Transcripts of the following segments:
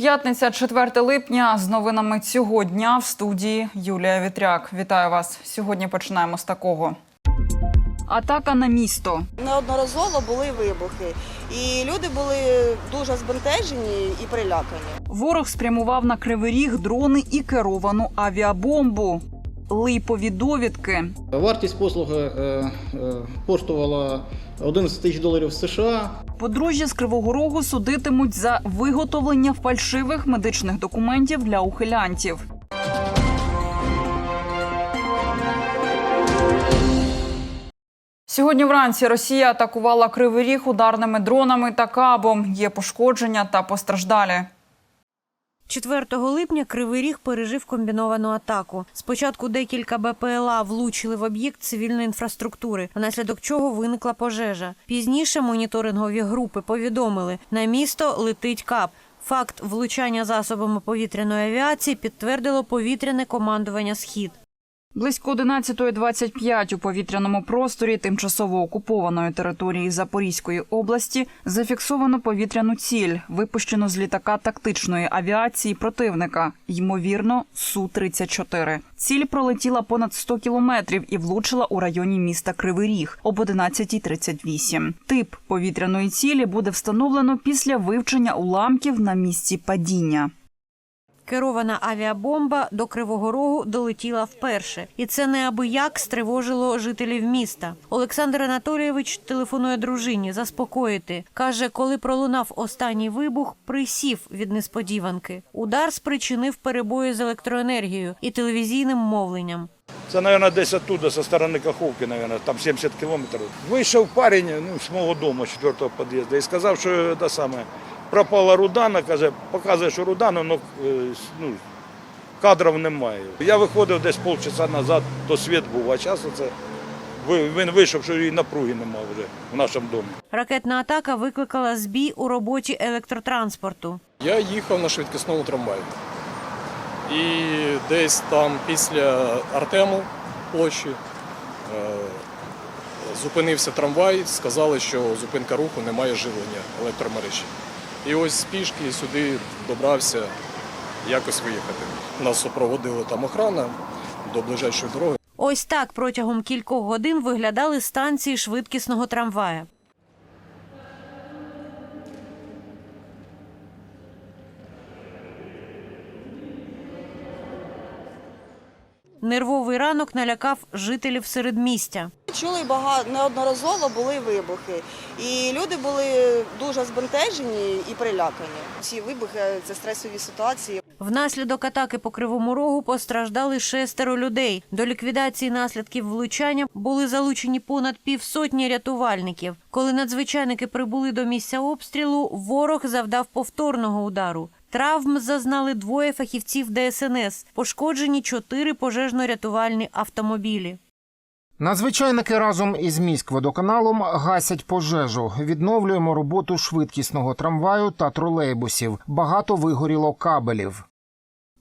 П'ятниця, 4 липня. З новинами цього дня в студії Юлія Вітряк. Вітаю вас. Сьогодні починаємо з такого. Атака на місто. Неодноразово були вибухи, і люди були дуже збентежені і прилякані. Ворог спрямував на кривий ріг дрони і керовану авіабомбу. Липові довідки. Вартість послуги е, е, коштувала 11 тисяч доларів США. Подружжя з Кривого Рогу судитимуть за виготовлення фальшивих медичних документів для ухилянтів. Сьогодні вранці Росія атакувала Кривий Ріг ударними дронами та кабом. Є пошкодження та постраждалі. 4 липня Кривий Ріг пережив комбіновану атаку. Спочатку декілька БПЛА влучили в об'єкт цивільної інфраструктури, внаслідок чого виникла пожежа. Пізніше моніторингові групи повідомили, на місто летить кап. Факт влучання засобами повітряної авіації підтвердило повітряне командування Схід. Близько 11.25 у повітряному просторі тимчасово окупованої території Запорізької області зафіксовано повітряну ціль, випущену з літака тактичної авіації противника, ймовірно, Су-34. Ціль пролетіла понад 100 кілометрів і влучила у районі міста Кривий Ріг об 11.38. Тип повітряної цілі буде встановлено після вивчення уламків на місці падіння. Керована авіабомба до Кривого Рогу долетіла вперше, і це неабияк стривожило жителів міста. Олександр Анатолійович телефонує дружині заспокоїти. каже, коли пролунав останній вибух, присів від несподіванки. Удар спричинив перебої з електроенергією і телевізійним мовленням. Це, мабуть, десь оттуда, со сторони Каховки, мабуть, там 70 кілометрів. Вийшов парень ну, з мого дому, з четвертого під'їзду, і сказав, що та саме, пропала рудана, каже, показує, що рудана, але ну, кадрів немає. Я виходив десь полчаса назад, то світ був, а зараз це він вийшов, що і напруги немає вже в нашому домі. Ракетна атака викликала збій у роботі електротранспорту. Я їхав на швидкісному трамваї. І десь там після Артему площі е, зупинився трамвай, сказали, що зупинка руху немає живлення електромережі. І ось пішки сюди добрався якось виїхати. Нас супроводила там охрана до ближайшої дороги. Ось так протягом кількох годин виглядали станції швидкісного трамвая. Нервовий ранок налякав жителів середмістя. Чули багато неодноразово були вибухи, і люди були дуже збентежені і прилякані. Ці вибухи це стресові ситуації. Внаслідок атаки по Кривому Рогу постраждали шестеро людей. До ліквідації наслідків влучання були залучені понад півсотні рятувальників. Коли надзвичайники прибули до місця обстрілу, ворог завдав повторного удару. Травм зазнали двоє фахівців ДСНС. Пошкоджені чотири пожежно-рятувальні автомобілі. Надзвичайники разом із міськводоканалом гасять пожежу. Відновлюємо роботу швидкісного трамваю та тролейбусів. Багато вигоріло кабелів.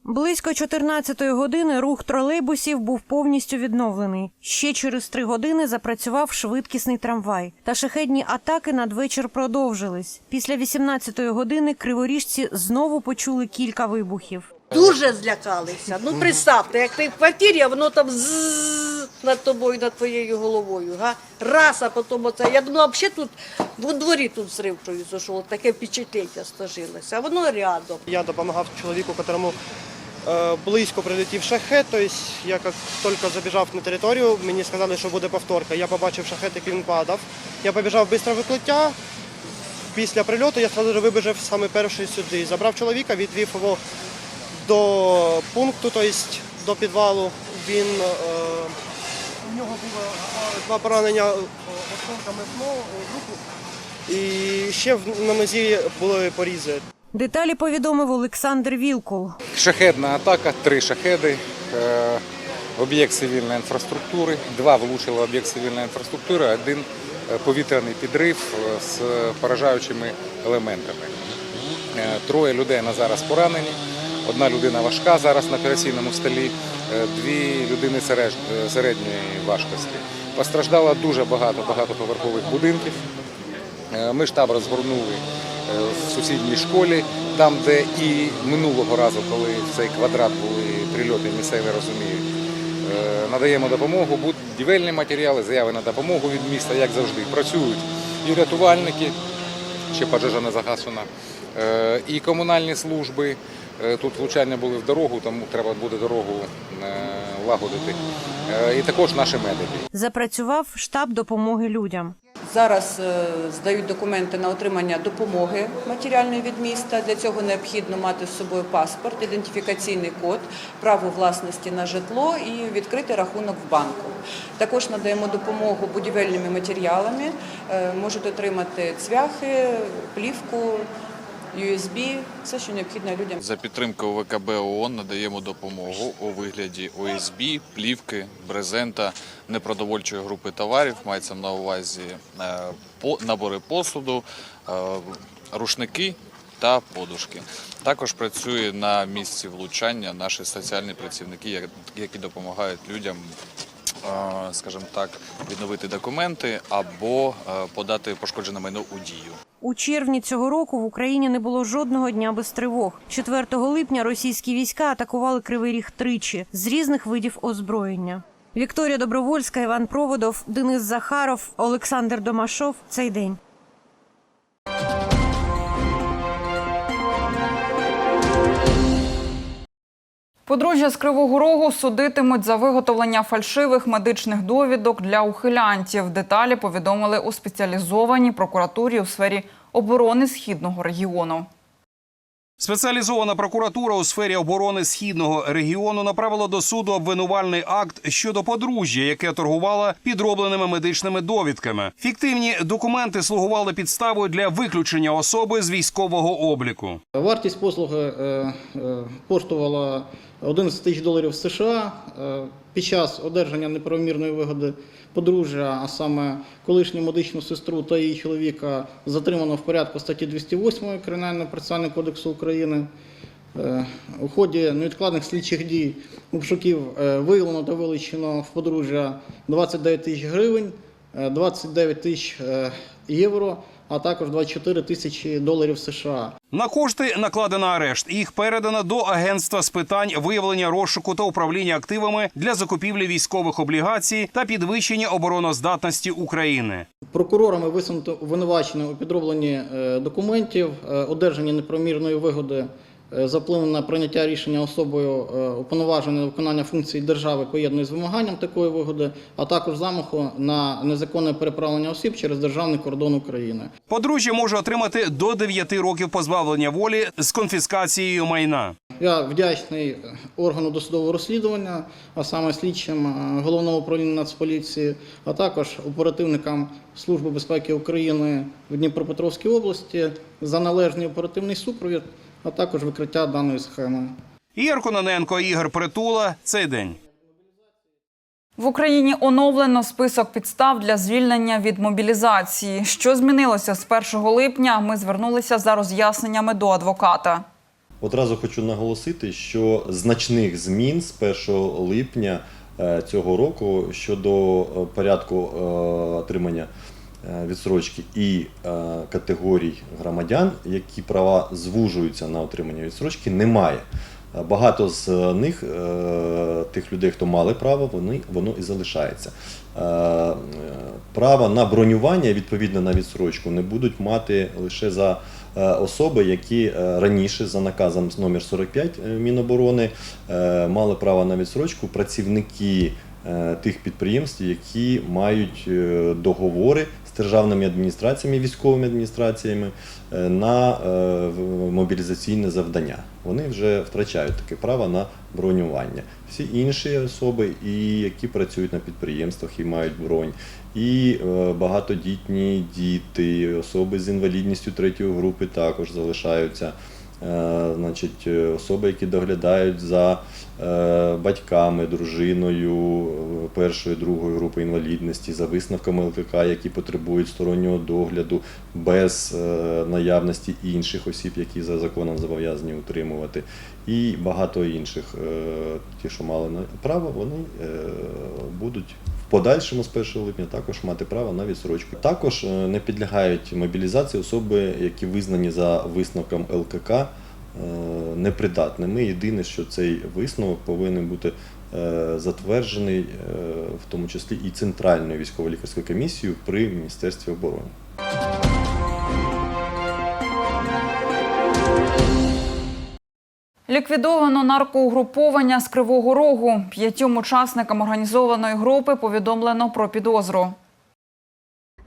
Близько 14-ї години рух тролейбусів був повністю відновлений. Ще через три години запрацював швидкісний трамвай. Та шахедні атаки надвечір продовжились. Після 18-ї години криворіжці знову почули кілька вибухів. Дуже злякалися. Ну представте, як ти в квартирі, а воно там зззз над тобою, над твоєю головою. Га? Раз, а потім оце. Я думала, взагалі тут в дворі тут зрив произошов. Таке впечатлення сложилося. А воно рядом. Я допомагав чоловіку, которому е, близько прилетів шахет. Тобто я як тільки забіжав на територію, мені сказали, що буде повторка. Я побачив шахет, який він падав. Я побіжав швидко викриття. Після прильоту я одразу вибіжав саме перший сюди. Забрав чоловіка, відвів його до пункту, тобто до підвалу. Він, е, у нього було два поранення е, осколками в руку. І ще на нозі були порізи. Деталі повідомив Олександр Вілкул. Шахедна атака, три шахеди, е, об'єкт цивільної інфраструктури, два влучили об'єкт цивільної інфраструктури, один е, повітряний підрив е, з поражаючими елементами. Троє людей на зараз поранені, одна людина важка зараз на операційному столі, дві людини середньої важкості. Постраждало дуже багато багатоповерхових будинків. Ми штаб розгорнули в сусідній школі, там, де і минулого разу, коли в цей квадрат були прильоти, місцеві розуміють. Е, Надаємо допомогу, будівельні матеріали, заяви на допомогу від міста, як завжди. Працюють і рятувальники, ще пожежа не загашена, е, і комунальні служби. Е, Тут влучання були в дорогу, тому треба буде дорогу е, лагодити. Е, І також наші медики. Запрацював штаб допомоги людям. Зараз е, здають документи на отримання допомоги матеріальної від міста. Для цього необхідно мати з собою паспорт, ідентифікаційний код, право власності на житло і відкрити рахунок в банку. Також надаємо допомогу будівельними матеріалами. Е, Можуть отримати цвяхи, плівку, USB, все, що необхідно людям. За підтримкою ВКБ ООН надаємо допомогу у вигляді ОСБ, плівки, брезента, непродовольчої групи товарів. Мається на увазі е, набори посуду, е, рушники та подушки. Також працює на місці влучання наші соціальні працівники, які допомагають людям. е, Скажімо так, відновити документи або подати пошкоджене майно у дію. У червні цього року в Україні не було жодного дня без тривог. 4 липня російські війська атакували Кривий Ріг тричі з різних видів озброєння. Вікторія Добровольська, Іван Проводов, Денис Захаров, Олександр Домашов. Цей день. Подружжя з Кривого Рогу судитимуть за виготовлення фальшивих медичних довідок для ухилянтів. Деталі повідомили у спеціалізованій прокуратурі у сфері оборони східного регіону. Спеціалізована прокуратура у сфері оборони східного регіону направила до суду обвинувальний акт щодо подружжя, яке торгувало підробленими медичними довідками. Фіктивні документи слугували підставою для виключення особи з військового обліку. Вартість послуги е, е, коштувала 11 тисяч доларів США. Е, Під час одержання неправомірної вигоди подружжя, а саме колишню медичну сестру та її чоловіка, затримано в порядку статті 208 Кримінального процесуального кодексу України. Е, У ході невідкладних слідчих дій обшуків е, виявлено та вилучено в подружжя 29 тисяч гривень, е, 29 тисяч євро, а також 24 тисячі доларів США. На кошти накладено арешт. Їх передано до агентства з питань виявлення розшуку та управління активами для закупівлі військових облігацій та підвищення обороноздатності України. Прокурорами висунуто обвинувачення у підробленні е, документів, е, одержанні неправомірної вигоди е, за впливом на прийняття рішення особою е, уповноваженої виконання функцій держави поєднує з вимаганням такої вигоди, а також замаху на незаконне переправлення осіб через державний кордон України. Подружжя може отримати до 9 років позбавлення волі з конфіскацією майна. Я вдячний органу досудового розслідування, а саме слідчим е, головного управління Нацполіції, а також оперативникам Служби безпеки України в Дніпропетровській області за належний оперативний супровід, а також викриття даної схеми. Ігор Кононенко, Ігор Притула. Цей день. В Україні оновлено список підстав для звільнення від мобілізації. Що змінилося з 1 липня? Ми звернулися за роз'ясненнями до адвоката. Одразу хочу наголосити, що значних змін з 1 липня е, цього року щодо е, порядку е, отримання відсрочки і е, категорій громадян, які права звужуються на отримання відсрочки, немає. Е, Багато з них, е, тих людей, хто мали право, вони, воно і залишається. Е, е, Право на бронювання, відповідно на відсрочку, не будуть мати лише за е, особи, які е, раніше за наказом номер 45 е, Міноборони е, мали право на відсрочку працівники е, тих підприємств, які мають е, договори державними адміністраціями, військовими адміністраціями е, на е, мобілізаційне завдання. Вони вже втрачають таке право на бронювання. Всі інші особи, і які працюють на підприємствах і мають бронь, і е, багатодітні діти, особи з інвалідністю третьої групи також залишаються. Значить, особи, які доглядають за батьками, дружиною е, першої, другої групи інвалідності, за висновками ЛКК, які потребують стороннього догляду без е, наявності інших осіб, які за законом зобов'язані утримувати, і багато інших, е, ті, що мали право, вони е, будуть подальшому з 1 липня також мати право на відсрочку. Також е, не підлягають мобілізації особи, які визнані за висновком ЛКК е, непридатними. Єдине, що цей висновок повинен бути е, затверджений, е, в тому числі і Центральною військово-лікарською комісією при Міністерстві оборони. Ліквідовано наркоугруповання з Кривого Рогу. П'ятьом учасникам організованої групи повідомлено про підозру.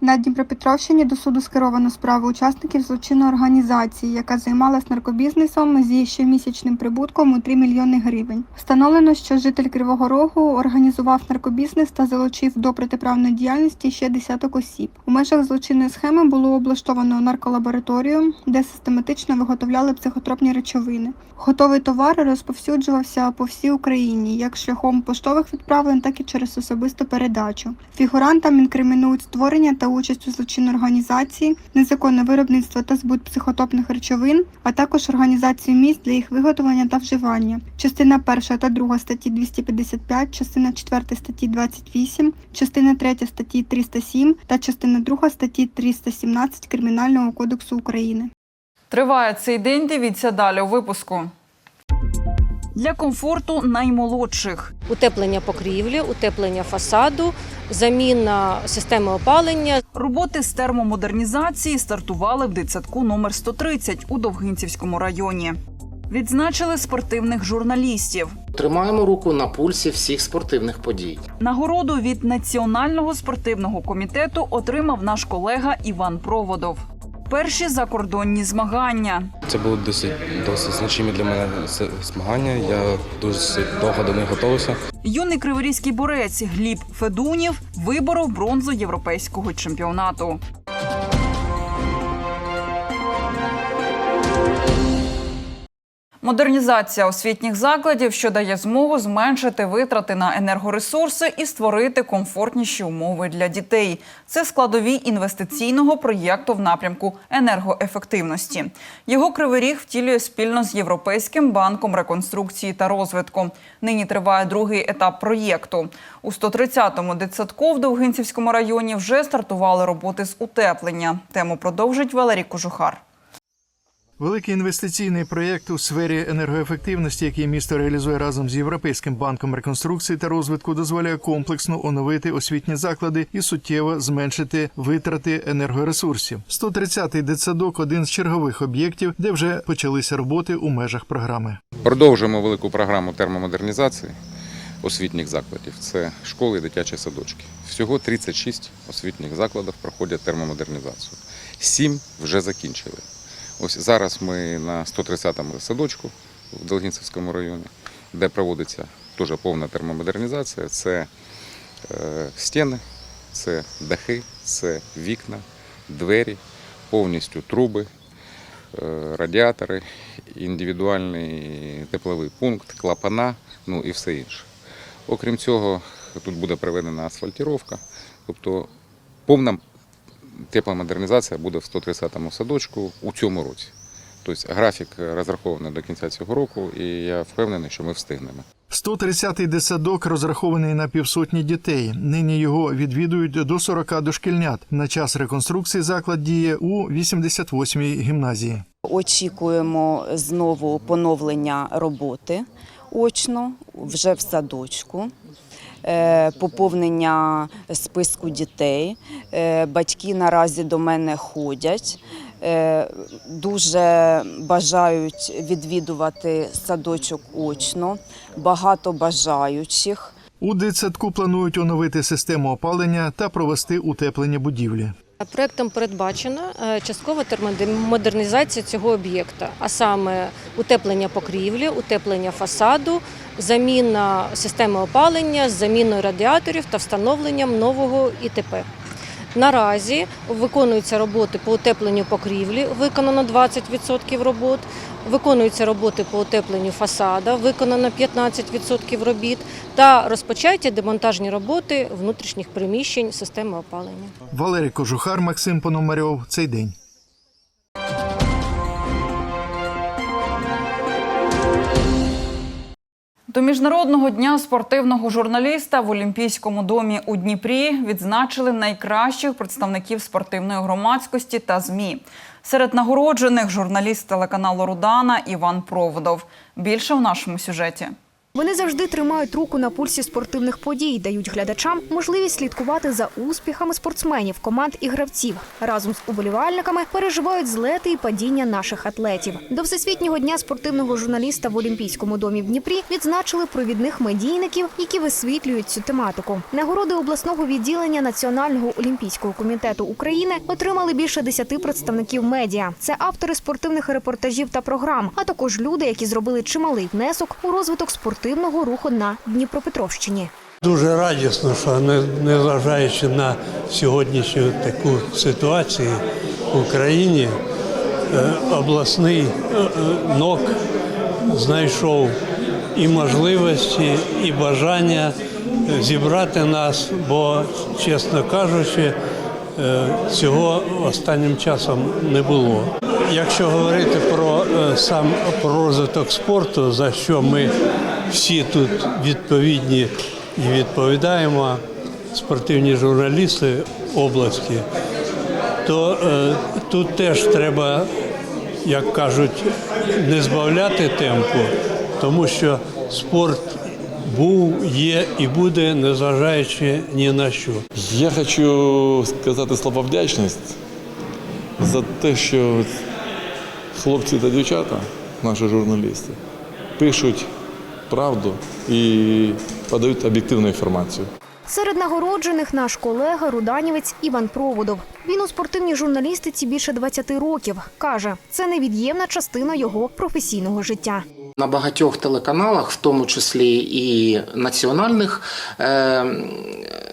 На Дніпропетровщині до суду скеровано справу учасників злочинної організації, яка займалась наркобізнесом зі щомісячним прибутком у 3 мільйони гривень. Встановлено, що житель Кривого Рогу організував наркобізнес та залучив до протиправної діяльності ще десяток осіб. У межах злочинної схеми було облаштовано нарколабораторію, де систематично виготовляли психотропні речовини. Готовий товар розповсюджувався по всій Україні, як шляхом поштових відправлень, так і через особисту передачу. Фігурантам інкримінують створення та участь у злочинній організації, незаконне виробництво та збут психотропних речовин, а також організацію місць для їх виготовлення та вживання. Частина 1 та 2 статті 255, частина 4 статті 28, частина 3 статті 307 та частина 2 статті 317 Кримінального кодексу України. Триває цей день. Дивіться далі у випуску. Для комфорту наймолодших. утеплення покрівлі, утеплення фасаду, заміна системи опалення. Роботи з термомодернізації стартували в дитсадку номер 130 у Довгинцівському районі. Відзначили спортивних журналістів. Тримаємо руку на пульсі всіх спортивних подій. Нагороду від Національного спортивного комітету отримав наш колега Іван Проводов. Перші закордонні змагання. Це були досить, досить значимі для мене змагання. Я дуже довго до них готувався. Юний криворізький борець Гліб Федунів виборов бронзу європейського чемпіонату. Модернізація освітніх закладів, що дає змогу зменшити витрати на енергоресурси і створити комфортніші умови для дітей. Це складові інвестиційного проєкту в напрямку енергоефективності. Його кривий ріг втілює спільно з Європейським банком реконструкції та розвитку. Нині триває другий етап проєкту. У 130-му дитсадку в Довгинцівському районі вже стартували роботи з утеплення. Тему продовжить Валерій Кожухар. Великий інвестиційний проєкт у сфері енергоефективності, який місто реалізує разом з Європейським банком реконструкції та розвитку, дозволяє комплексно оновити освітні заклади і суттєво зменшити витрати енергоресурсів. 130-й дитсадок – один з чергових об'єктів, де вже почалися роботи у межах програми. Продовжуємо велику програму термомодернізації освітніх закладів. Це школи і дитячі садочки. Всього 36 освітніх закладів проходять термомодернізацію. Сім вже закінчили. Ось зараз ми на 130-му садочку в Долгінцевському районі, де проводиться теж повна термомодернізація. Це е, стіни, це дахи, це вікна, двері, повністю труби, е, радіатори, індивідуальний тепловий пункт, клапана, ну і все інше. Окрім цього, тут буде проведена асфальтіровка, тобто повна тепломодернізація буде в 130-му садочку у цьому році. Тобто графік розрахований до кінця цього року, і я впевнений, що ми встигнемо. 130-й дитсадок розрахований на півсотні дітей. Нині його відвідують до 40 дошкільнят. На час реконструкції заклад діє у 88-й гімназії. Очікуємо знову поновлення роботи очно вже в садочку. Е, Поповнення списку дітей. Е, Батьки наразі до мене ходять, е, дуже бажають відвідувати садочок очно, багато бажаючих. У дитсадку планують оновити систему опалення та провести утеплення будівлі. Проектом передбачена часткова термомодернізація цього об'єкта, а саме утеплення покрівлі, утеплення фасаду, заміна системи опалення заміною радіаторів та встановленням нового ІТП. Наразі виконуються роботи по утепленню покрівлі, виконано 20% робот. Виконуються роботи по утепленню фасада, виконано 15% робіт та розпочаті демонтажні роботи внутрішніх приміщень системи опалення. Валерій Кожухар, Максим Пономарьов. Цей день. До міжнародного дня спортивного журналіста в Олімпійському домі у Дніпрі відзначили найкращих представників спортивної громадськості та змі. Серед нагороджених журналіст телеканалу Рудана Іван Проводов. Більше в нашому сюжеті. Вони завжди тримають руку на пульсі спортивних подій, дають глядачам можливість слідкувати за успіхами спортсменів, команд і гравців. Разом з уболівальниками переживають злети і падіння наших атлетів. До всесвітнього дня спортивного журналіста в Олімпійському домі в Дніпрі відзначили провідних медійників, які висвітлюють цю тематику. Нагороди обласного відділення Національного олімпійського комітету України отримали більше десяти представників медіа. Це автори спортивних репортажів та програм, а також люди, які зробили чималий внесок у розвиток спортивного руху на Дніпропетровщині. Дуже радісно, що не- незважаючи на сьогоднішню таку ситуацію в Україні, е, обласний е, е, НОК знайшов і можливості, і бажання зібрати нас, бо, чесно кажучи, цього останнім часом не було. Якщо говорити про сам про розвиток спорту, за що ми всі тут відповідні і відповідаємо, спортивні журналісти області, то е, тут теж треба, як кажуть, не збавляти темпу, тому що спорт був, є і буде, незважаючи ні на що. Я хочу сказати слова вдячність за те, що хлопці та дівчата, наші журналісти, пишуть правду і подають об'єктивну інформацію. Серед нагороджених наш колега руданівець Іван Проводов. Він у спортивній журналістиці більше 20 років. Каже, це невід'ємна частина його професійного життя. На багатьох телеканалах, в тому числі і національних, е,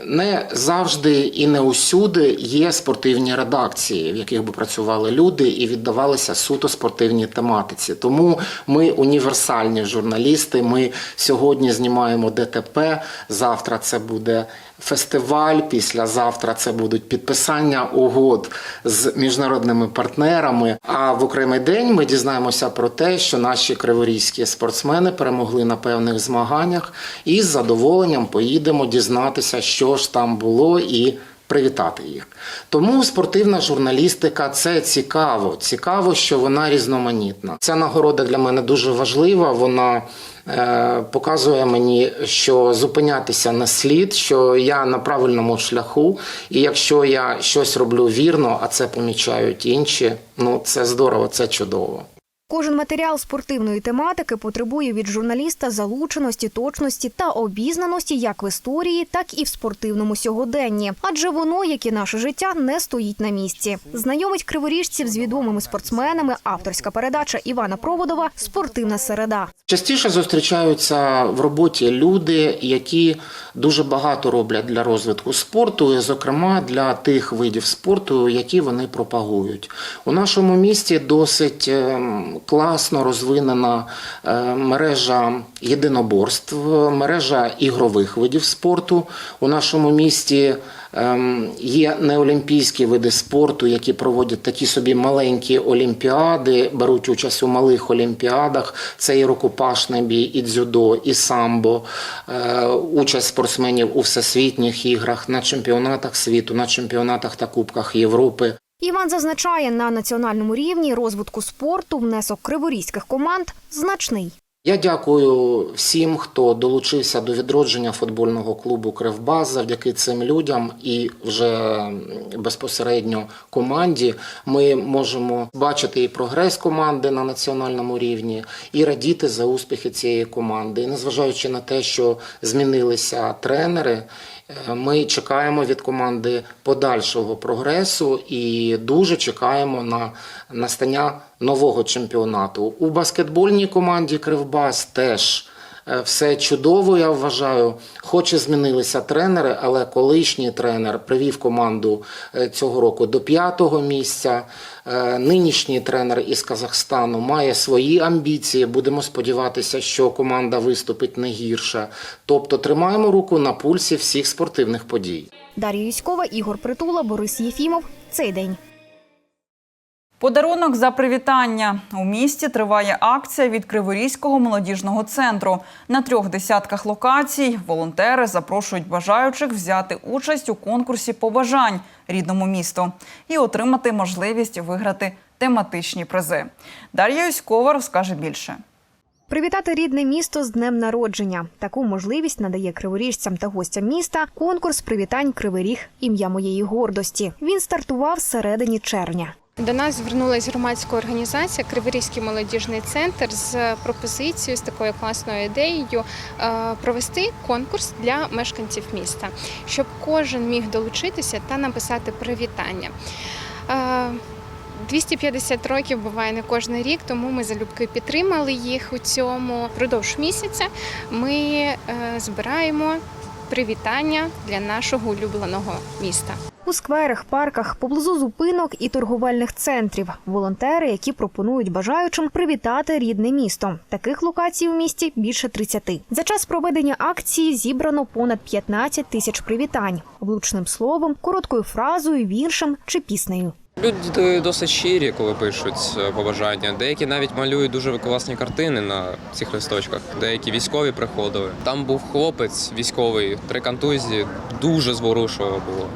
не завжди і не усюди є спортивні редакції, в яких би працювали люди і віддавалися суто спортивній тематиці. Тому ми універсальні журналісти. Ми сьогодні знімаємо ДТП. Завтра це буде фестиваль. Післязавтра це будуть підписання угод з міжнародними партнерами. А в окремий день ми дізнаємося про те, що наші криворізькі спортсмени перемогли на певних змаганнях, і з задоволенням поїдемо дізнатися, що ж там було і. Привітати їх. Тому спортивна журналістика це цікаво. Цікаво, що вона різноманітна. Ця нагорода для мене дуже важлива. Вона показує мені, що зупинятися на слід, що я на правильному шляху, і якщо я щось роблю вірно, а це помічають інші, ну це здорово, це чудово. Кожен матеріал спортивної тематики потребує від журналіста залученості, точності та обізнаності як в історії, так і в спортивному сьогоденні. Адже воно, як і наше життя, не стоїть на місці. Знайомить криворіжців з відомими спортсменами. Авторська передача Івана Проводова Спортивна середа. Частіше зустрічаються в роботі люди, які дуже багато роблять для розвитку спорту, і, зокрема для тих видів спорту, які вони пропагують. У нашому місті досить ем, класно розвинена е, мережа єдиноборств, мережа ігрових видів спорту. У нашому місті ем, є неолімпійські види спорту, які проводять такі собі маленькі олімпіади, беруть участь у малих олімпіадах. Це і рукопашний бій, і дзюдо, і самбо, е, участь спортсменів у всесвітніх іграх, на чемпіонатах світу, на чемпіонатах та кубках Європи. Іван зазначає, на національному рівні розвитку спорту внесок криворізьких команд значний. Я дякую всім, хто долучився до відродження футбольного клубу Кривбас. Завдяки цим людям і вже безпосередньо команді ми можемо бачити і прогрес команди на національному рівні, і радіти за успіхи цієї команди. І незважаючи на те, що змінилися тренери. Е, Ми чекаємо від команди подальшого прогресу і дуже чекаємо на настання нового чемпіонату. У баскетбольній команді Кривбас теж все чудово, я вважаю. Хоч і змінилися тренери, але колишній тренер привів команду е, цього року до п'ятого місця. Е, Нинішній тренер із Казахстану має свої амбіції. Будемо сподіватися, що команда виступить не гірше. Тобто тримаємо руку на пульсі всіх спортивних подій. Дар'я Юськова, Ігор Притула, Борис Єфімов. Цей день. Подарунок за привітання у місті триває акція від Криворізького молодіжного центру. На трьох десятках локацій волонтери запрошують бажаючих взяти участь у конкурсі побажань рідному місту і отримати можливість виграти тематичні призи. Дар'я Юськова розкаже більше. Привітати рідне місто з днем народження. Таку можливість надає криворіжцям та гостям міста конкурс привітань Кривий ім'я моєї гордості. Він стартував всередині червня. До нас звернулася громадська організація Криворізький молодіжний центр з пропозицією з такою класною ідеєю е, провести конкурс для мешканців міста, щоб кожен міг долучитися та написати привітання. Е, 250 років буває не кожен рік, тому ми залюбки підтримали їх у цьому. Продовж місяця ми е, збираємо привітання для нашого улюбленого міста. У скверах, парках, поблизу зупинок і торговельних центрів волонтери, які пропонують бажаючим привітати рідне місто. Таких локацій в місті більше 30. За час проведення акції зібрано понад 15 тисяч привітань влучним словом, короткою фразою, віршем чи піснею. Люди досить щирі, коли пишуть е, побажання. Деякі навіть малюють дуже класні картини на цих листочках. Деякі військові приходили. Там був хлопець військовий, три контузії, дуже зворушливо було.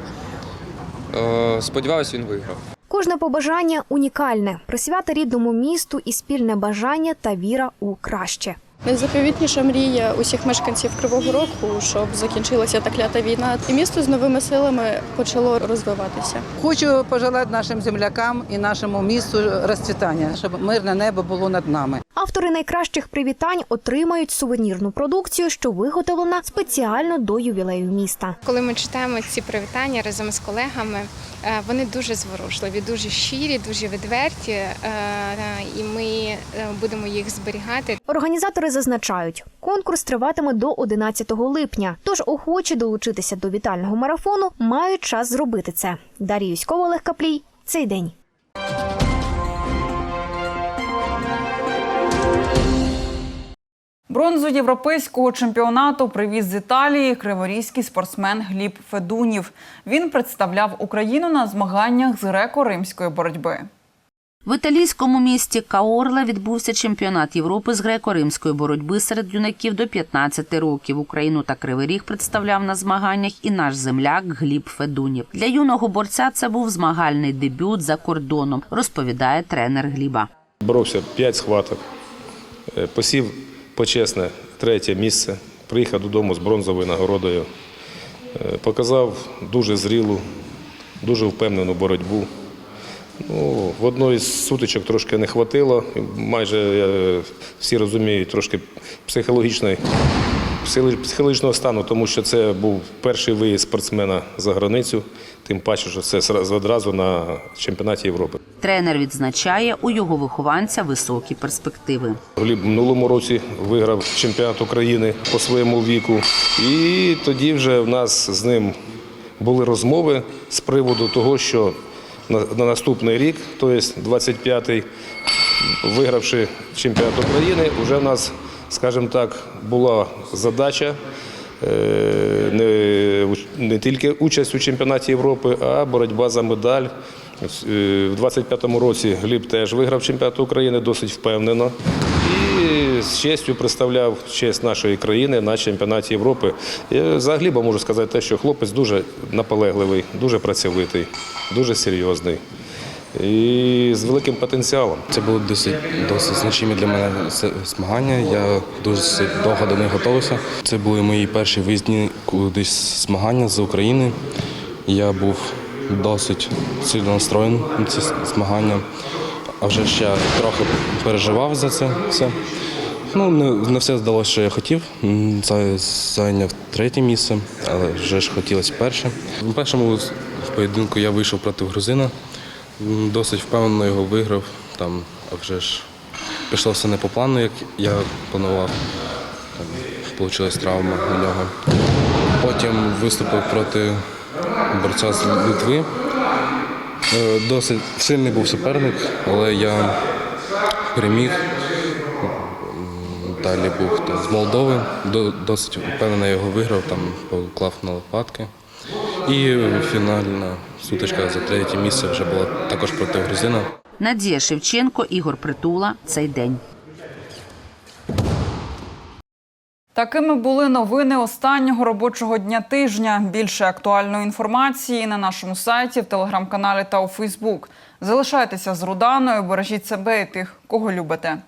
Е, Сподіваюсь, він виграв. Кожне побажання унікальне, присвята рідному місту і спільне бажання та віра у краще. Найзаповітніша мрія усіх мешканців Кривого Рогу, щоб закінчилася та клята війна, і місто з новими силами почало розвиватися. Хочу пожелати нашим землякам і нашому місту розцвітання, щоб мирне небо було над нами. Автори найкращих привітань отримають сувенірну продукцію, що виготовлена спеціально до ювілею міста. Коли ми читаємо ці привітання разом з колегами, е, вони дуже зворушливі, дуже щирі, дуже відверті, е, і ми е, будемо їх зберігати. Організатори зазначають, конкурс триватиме до 11 липня. Тож охочі долучитися до вітального марафону мають час зробити це. Дар'я Юськова, Олег Каплій. Цей день. Бронзу європейського чемпіонату привіз з Італії криворізький спортсмен Гліб Федунів. Він представляв Україну на змаганнях з греко-римської боротьби. В італійському місті Каорла відбувся чемпіонат Європи з греко-римської боротьби серед юнаків до 15 років. Україну та Кривий Ріг представляв на змаганнях і наш земляк Гліб Федунів. Для юного борця це був змагальний дебют за кордоном, розповідає тренер Гліба. Боровся 5 схваток, е, посів почесне третє місце, приїхав додому з бронзовою нагородою, Е, показав дуже зрілу, дуже впевнену боротьбу. Ну, в одної з сутичок трошки не хватило. Майже е, всі розуміють трошки психологічної, психо- психологічного стану, тому що це був перший виїзд спортсмена за границю, тим паче, що це одразу на чемпіонаті Європи. Тренер відзначає, у його вихованця високі перспективи. Гліб минулому році виграв чемпіонат України по своєму віку. І тоді вже в нас з ним були розмови з приводу того, що на наступний рік, тобто 25-й, вигравши чемпіонат України, вже в нас, скажімо так, була задача. е, Не, не тільки участь у чемпіонаті Європи, а боротьба за медаль. Е, В 25-му році Гліб теж виграв чемпіонат України досить впевнено. І з честю представляв честь нашої країни на чемпіонаті Європи. Я за Гліба можу сказати те, що хлопець дуже наполегливий, дуже працьовитий, дуже серйозний і з великим потенціалом. Це були досить досить значимі для мене змагання. Я дуже довго до них готувався. Це були мої перші виїзні кудись змагання з України. Я був досить сильно настроєний на ці змагання. А вже я трохи переживав за це все. Ну, не, не все здалося, що я хотів. За- Зайняв третє місце, але вже ж хотілося перше. У першому поєдинку я вийшов проти грузина. Досить впевнено його виграв. Там, а вже ж пішло все не по плану, як я планував. Там Вийшла травма у нього. Потім виступив проти борця з Литви. Е, Досить сильний був суперник, але я переміг. Далі був хто з Молдови. Досить впевнено його виграв, там поклав на лопатки. І фінальна сутичка за третє місце вже була також проти грузина. Надія Шевченко, Ігор Притула. Цей день. Такими були новини останнього робочого дня тижня. Більше актуальної інформації на нашому сайті, в телеграм-каналі та у Фейсбук. Залишайтеся з Руданою, бережіть себе і тих, кого любите.